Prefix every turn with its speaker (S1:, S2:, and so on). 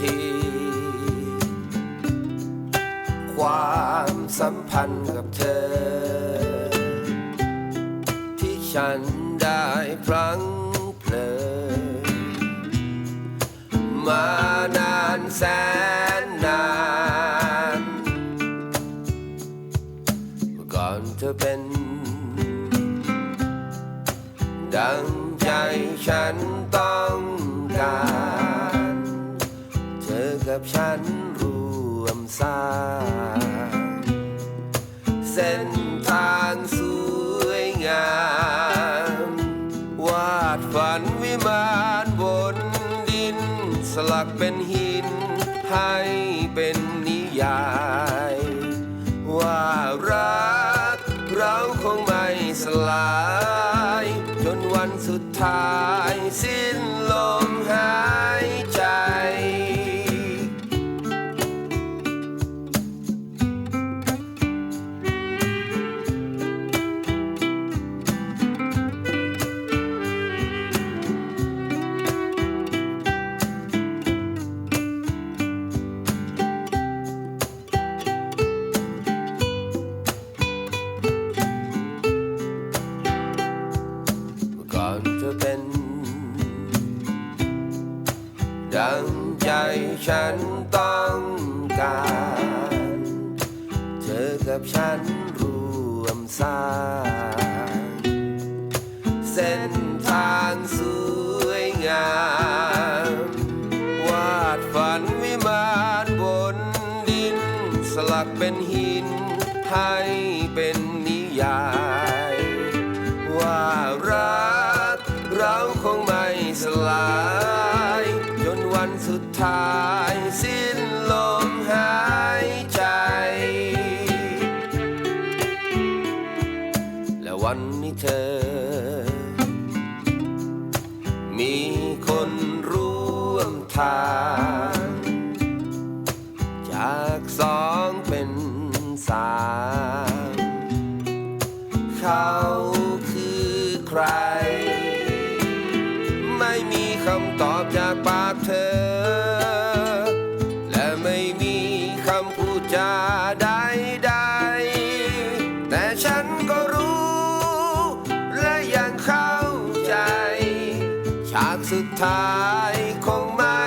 S1: ที ความสัมพันธ์กับเธอ ที่ฉันได้พลั้งเผลอมานานแสนนานเมื่อก่อนเธอเป็น ดังใจฉันต้อง กับฉันรวมสร้างเส้นทางสวยงาม วาดฝันวิมานบนดิน สลักเป็นหิน ให้เป็นนิยาย ว่ารักเราคงไม่สลาย จนวันสุดท้ายสิ้น ดังใจฉันต้องการ เธอกับฉันรวมสร้าง เส้นทางสวยงาม วาดฝันวิมานบนดิน สลักเป็นหินให้ สุดท้ายสิ้นลมหายใจ และวันนี้เธอ มีคนร่วมทาง จากสองเป็นสามเขาคือใคร ไม่มีคำตอบ จากปากเธอ และไม่มีคำพูดจาใดๆแต่ฉันก็รู้ และยังเข้าใจ ฉากสุดท้ายคงไม่